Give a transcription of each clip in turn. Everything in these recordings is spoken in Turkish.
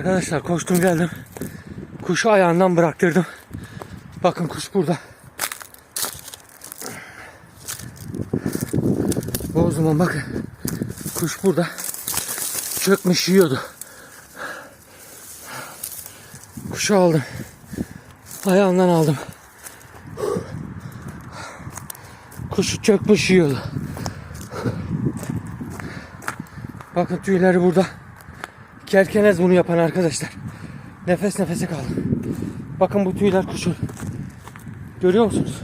Arkadaşlar koştum geldim. Kuşu ayağından bıraktırdım. Bakın kuş burada. O zaman bakın. Kuş burada. Çökmüş yiyordu. Kuşu aldım. Ayağından aldım. Kuşu çökmüş yiyordu. Bakın tüyleri burada. Kerkenez bunu yapan arkadaşlar. Nefes nefese kaldım. Bakın bu tüyler kuşun. Görüyor musunuz?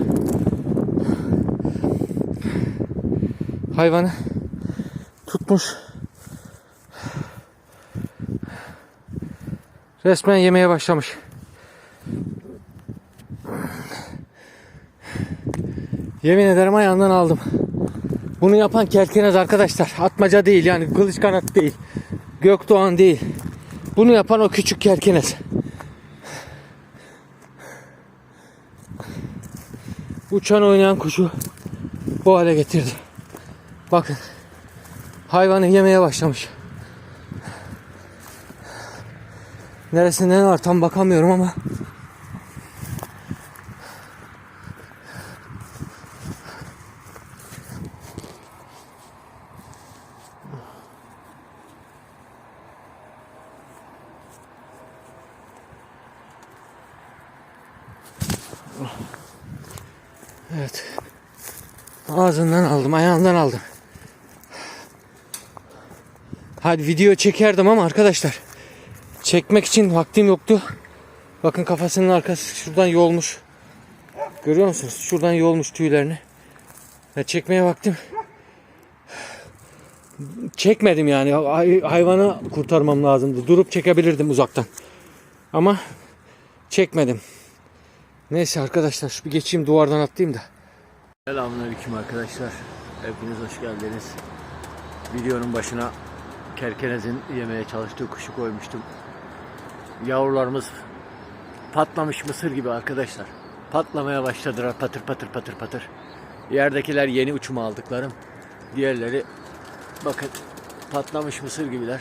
Hayvanı tutmuş. Resmen yemeye başlamış. Yemin ederim ayağından aldım. Bunu yapan kerkenez arkadaşlar. Atmaca değil yani kılıç kanat değil. Gökdoğan değil. Bunu yapan o küçük kerkenez. Uçan oynayan kuşu bu hale getirdi. Bakın. Hayvanı yemeye başlamış. Neresinde ne var tam bakamıyorum ama Evet. Ağzından aldım, ayağından aldım. Hadi video çekerdim ama arkadaşlar çekmek için vaktim yoktu. Bakın kafasının arkası şuradan yolmuş. Görüyor musunuz? Şuradan yolmuş tüylerini. Ve çekmeye vaktim çekmedim yani. Hay- hayvanı kurtarmam lazımdı. Durup çekebilirdim uzaktan. Ama çekmedim. Neyse arkadaşlar şu bir geçeyim duvardan atlayayım da. Selamünaleyküm arkadaşlar. Hepiniz hoş geldiniz. Videonun başına kerkenezin yemeye çalıştığı kuşu koymuştum. Yavrularımız patlamış mısır gibi arkadaşlar. Patlamaya başladılar patır patır patır patır. Yerdekiler yeni uçuma aldıklarım. Diğerleri bakın patlamış mısır gibiler.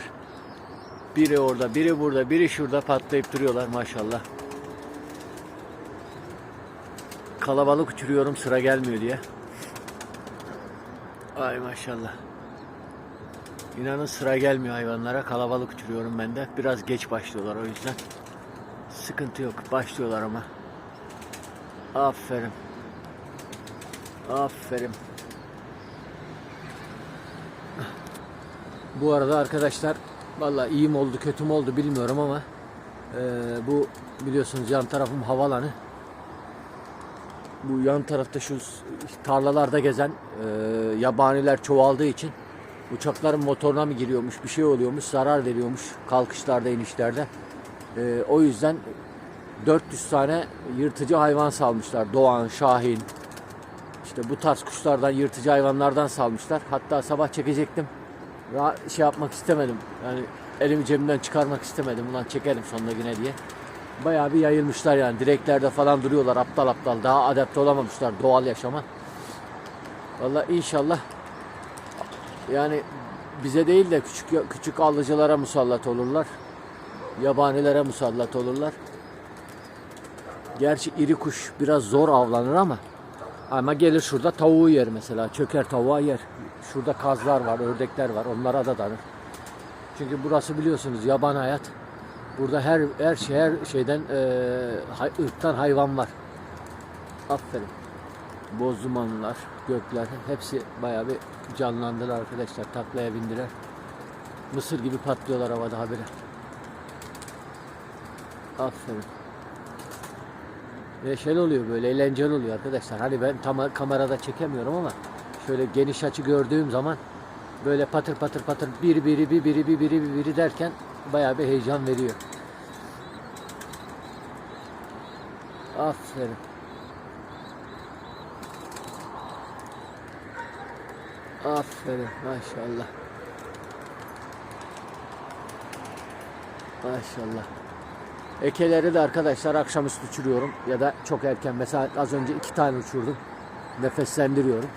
Biri orada, biri burada, biri şurada patlayıp duruyorlar maşallah. Kalabalık uçuruyorum sıra gelmiyor diye. Ay maşallah. İnanın sıra gelmiyor hayvanlara. Kalabalık uçuruyorum ben de. Biraz geç başlıyorlar o yüzden. Sıkıntı yok. Başlıyorlar ama. Aferin. Aferin. Bu arada arkadaşlar vallahi iyi mi oldu kötü mü oldu bilmiyorum ama eee, bu biliyorsunuz yan tarafım havalanı bu yan tarafta şu tarlalarda gezen e, yabaniler çoğaldığı için uçakların motoruna mı giriyormuş bir şey oluyormuş zarar veriyormuş kalkışlarda inişlerde. E, o yüzden 400 tane yırtıcı hayvan salmışlar. Doğan şahin işte bu tarz kuşlardan yırtıcı hayvanlardan salmışlar. Hatta sabah çekecektim. Ra- şey yapmak istemedim. Yani elimi cebimden çıkarmak istemedim. Ulan çekerim sonuna yine diye bayağı bir yayılmışlar yani. Direklerde falan duruyorlar aptal aptal. Daha adapte olamamışlar doğal yaşama. Vallahi inşallah yani bize değil de küçük küçük alıcılara musallat olurlar. Yabanilere musallat olurlar. Gerçi iri kuş biraz zor avlanır ama ama gelir şurada tavuğu yer mesela. Çöker tavuğa yer. Şurada kazlar var, ördekler var. Onlara da danır. Çünkü burası biliyorsunuz yaban hayat. Burada her her şey her şeyden hay, ırktan hayvan var. Aferin. Bozdumanlar, gökler hepsi bayağı bir canlandılar arkadaşlar. Taklaya bindiler. Mısır gibi patlıyorlar havada habire. Aferin. Neşeli oluyor böyle eğlenceli oluyor arkadaşlar. Hani ben tam kamerada çekemiyorum ama şöyle geniş açı gördüğüm zaman böyle patır patır patır bir biri bir biri bir biri bir biri derken bayağı bir heyecan veriyor. Aferin. Aferin maşallah. Maşallah. Ekeleri de arkadaşlar akşamüstü uçuruyorum ya da çok erken mesela az önce iki tane uçurdum. Nefeslendiriyorum.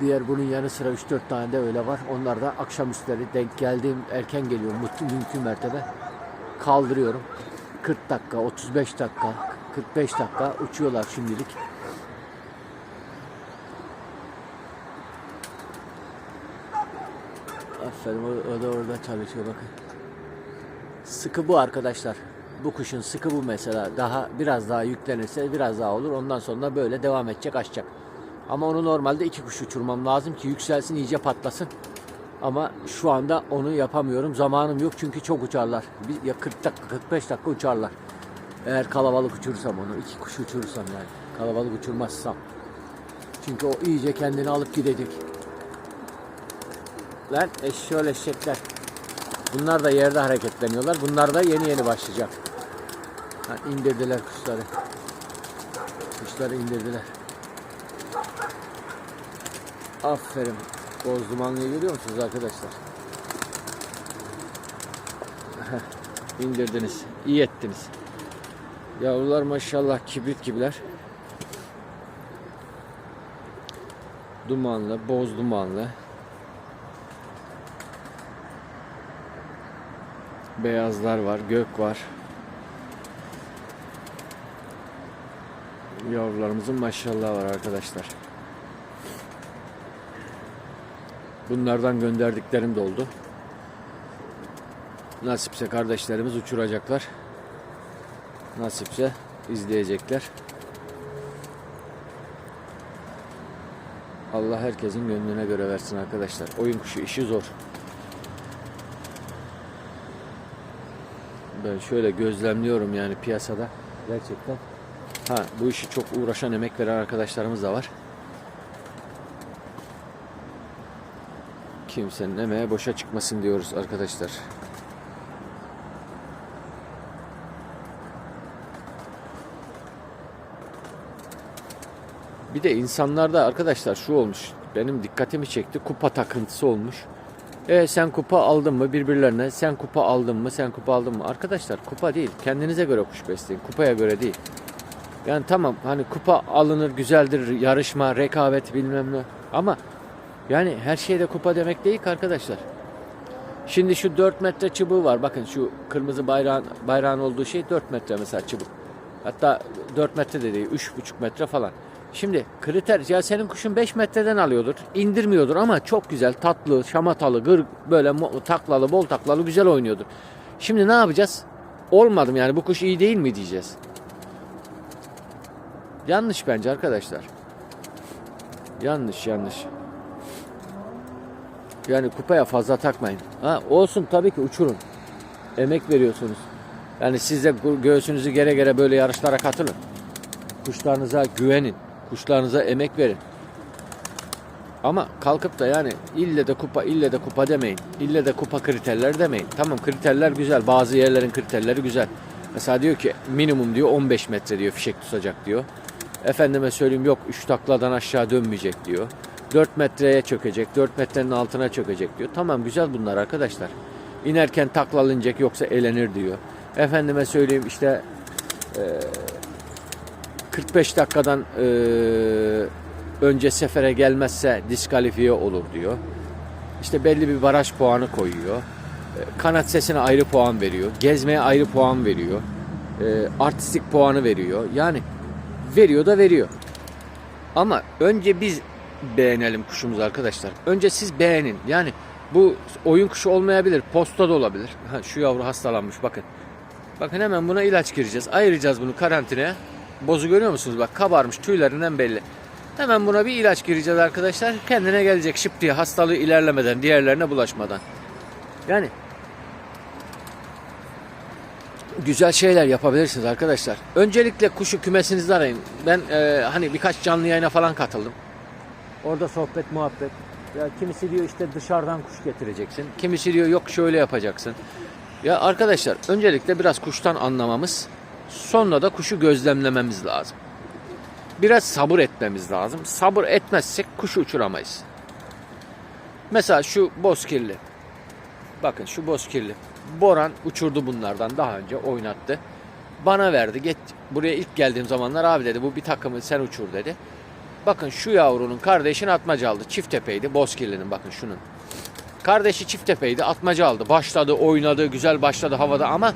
Diğer bunun yanı sıra 3-4 tane de öyle var. Onlar da akşamüstleri denk geldiğim erken geliyor mümkün mertebe. kaldırıyorum. 40 dakika, 35 dakika, 45 dakika uçuyorlar şimdilik. Aferin o, o da orada çalışıyor bakın. Sıkı bu arkadaşlar. Bu kuşun sıkı bu mesela. Daha biraz daha yüklenirse biraz daha olur. Ondan sonra böyle devam edecek açacak. Ama onu normalde iki kuş uçurmam lazım ki yükselsin iyice patlasın. Ama şu anda onu yapamıyorum. Zamanım yok çünkü çok uçarlar. Bir, ya 40 dakika 45 dakika uçarlar. Eğer kalabalık uçurursam onu. iki kuş uçurursam yani. Kalabalık uçurmazsam. Çünkü o iyice kendini alıp gidecek. Lan eşşoğlu eşekler. Bunlar da yerde hareketleniyorlar. Bunlar da yeni yeni başlayacak. Ha, indirdiler kuşları. Kuşları indirdiler. Aferin. Boz dumanlıyı görüyor musunuz arkadaşlar? İndirdiniz. İyi ettiniz. Yavrular maşallah kibrit gibiler. Dumanlı, boz dumanlı. Beyazlar var, gök var. Yavrularımızın maşallah var arkadaşlar. Bunlardan gönderdiklerim de oldu. Nasipse kardeşlerimiz uçuracaklar. Nasipse izleyecekler. Allah herkesin gönlüne göre versin arkadaşlar. Oyun kuşu işi zor. Ben şöyle gözlemliyorum yani piyasada. Gerçekten. Ha bu işi çok uğraşan emek veren arkadaşlarımız da var. Kimsenin emeği boşa çıkmasın diyoruz arkadaşlar. Bir de insanlarda arkadaşlar şu olmuş. Benim dikkatimi çekti. Kupa takıntısı olmuş. E sen kupa aldın mı birbirlerine? Sen kupa aldın mı? Sen kupa aldın mı? Arkadaşlar kupa değil. Kendinize göre kuş besleyin. Kupaya göre değil. Yani tamam hani kupa alınır güzeldir yarışma rekabet bilmem ne ama yani her şeyde kupa demek değil ki arkadaşlar. Şimdi şu 4 metre çubuğu var. Bakın şu kırmızı bayrağın, bayrağın olduğu şey 4 metre mesela çubuk. Hatta 4 metre de değil 3,5 metre falan. Şimdi kriter ya senin kuşun 5 metreden alıyordur. indirmiyordur ama çok güzel tatlı, şamatalı, gır böyle taklalı, bol taklalı güzel oynuyordur. Şimdi ne yapacağız? Olmadım yani bu kuş iyi değil mi diyeceğiz. Yanlış bence arkadaşlar. Yanlış yanlış. Yani kupaya fazla takmayın. Ha, olsun tabii ki uçurun. Emek veriyorsunuz. Yani siz de gö- göğsünüzü gere gere böyle yarışlara katılın. Kuşlarınıza güvenin. Kuşlarınıza emek verin. Ama kalkıp da yani ille de kupa ille de kupa demeyin. İlle de kupa kriterleri demeyin. Tamam kriterler güzel. Bazı yerlerin kriterleri güzel. Mesela diyor ki minimum diyor 15 metre diyor fişek tutacak diyor. Efendime söyleyeyim yok 3 takladan aşağı dönmeyecek diyor. 4 metreye çökecek, 4 metrenin altına çökecek diyor. Tamam güzel bunlar arkadaşlar. İnerken taklalınacak yoksa elenir diyor. Efendime söyleyeyim işte eee, 45 dakikadan eee, önce sefere gelmezse diskalifiye olur diyor. İşte belli bir baraj puanı koyuyor. E, Kanat sesine ayrı puan veriyor. Gezmeye ayrı puan veriyor. E, artistik puanı veriyor. Yani veriyor da veriyor. Ama önce biz beğenelim kuşumuzu arkadaşlar. Önce siz beğenin. Yani bu oyun kuşu olmayabilir. Posta da olabilir. Ha, şu yavru hastalanmış bakın. Bakın hemen buna ilaç gireceğiz. Ayıracağız bunu karantinaya. Bozu görüyor musunuz? Bak kabarmış tüylerinden belli. Hemen buna bir ilaç gireceğiz arkadaşlar. Kendine gelecek şıp diye hastalığı ilerlemeden, diğerlerine bulaşmadan. Yani güzel şeyler yapabilirsiniz arkadaşlar. Öncelikle kuşu kümesinizde arayın. Ben e, hani birkaç canlı yayına falan katıldım. Orada sohbet muhabbet. Ya kimisi diyor işte dışarıdan kuş getireceksin. Kimisi diyor yok şöyle yapacaksın. Ya arkadaşlar öncelikle biraz kuştan anlamamız, sonra da kuşu gözlemlememiz lazım. Biraz sabır etmemiz lazım. Sabır etmezsek kuşu uçuramayız. Mesela şu bozkirli. Bakın şu bozkirli. Boran uçurdu bunlardan daha önce oynattı. Bana verdi. Get buraya ilk geldiğim zamanlar abi dedi bu bir takımı sen uçur dedi. Bakın şu yavrunun kardeşini atmaca aldı. Çift tepeydi. Bozkirli'nin bakın şunun. Kardeşi çift tepeydi. Atmaca aldı. Başladı, oynadı, güzel başladı havada ama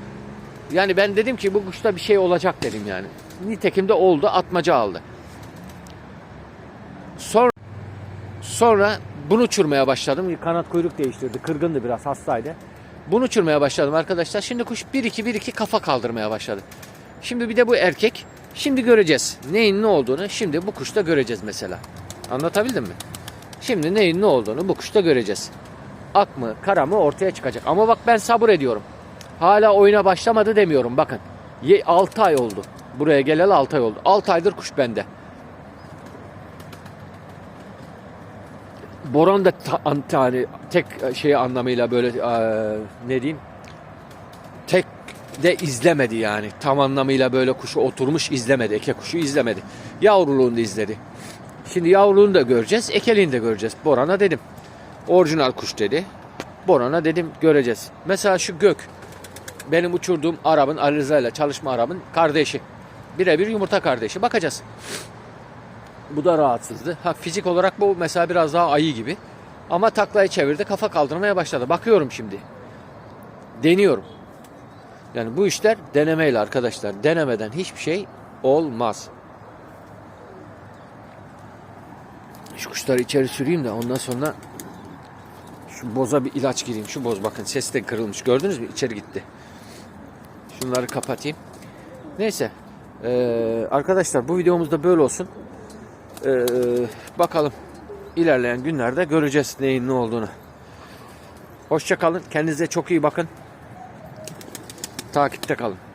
Yani ben dedim ki bu kuşta bir şey olacak dedim yani. Nitekim de oldu. Atmaca aldı. Sonra sonra bunu uçurmaya başladım. Kanat kuyruk değiştirdi. Kırgındı biraz hastaydı. Bunu uçurmaya başladım arkadaşlar. Şimdi kuş 1-2 1-2 kafa kaldırmaya başladı. Şimdi bir de bu erkek. Şimdi göreceğiz. Neyin ne olduğunu şimdi bu kuşta göreceğiz mesela. Anlatabildim mi? Şimdi neyin ne olduğunu bu kuşta göreceğiz. Ak mı kara mı ortaya çıkacak. Ama bak ben sabır ediyorum. Hala oyuna başlamadı demiyorum bakın. 6 ay oldu. Buraya geleli 6 ay oldu. 6 aydır kuş bende. Boran da ta, an- yani tek şey anlamıyla böyle eee, ne diyeyim de izlemedi yani. Tam anlamıyla böyle kuşu oturmuş izlemedi. Eke kuşu izlemedi. Yavruluğunu da izledi. Şimdi yavruluğunu da göreceğiz. Ekeliğini de göreceğiz. Boran'a dedim. Orijinal kuş dedi. Boran'a dedim göreceğiz. Mesela şu gök. Benim uçurduğum Arap'ın Ali ile çalışma Arap'ın kardeşi. Birebir yumurta kardeşi. Bakacağız. Bu da rahatsızdı. Ha fizik olarak bu mesela biraz daha ayı gibi. Ama taklayı çevirdi, kafa kaldırmaya başladı. Bakıyorum şimdi. Deniyorum. Yani bu işler denemeyle arkadaşlar. Denemeden hiçbir şey olmaz. Şu kuşları içeri süreyim de ondan sonra şu boza bir ilaç gireyim. Şu boz bakın ses de kırılmış. Gördünüz mü? İçeri gitti. Şunları kapatayım. Neyse. Ee, arkadaşlar bu videomuz da böyle olsun. Ee, bakalım ilerleyen günlerde göreceğiz neyin ne olduğunu. Hoşça kalın. Kendinize çok iyi bakın. Takipte kalın.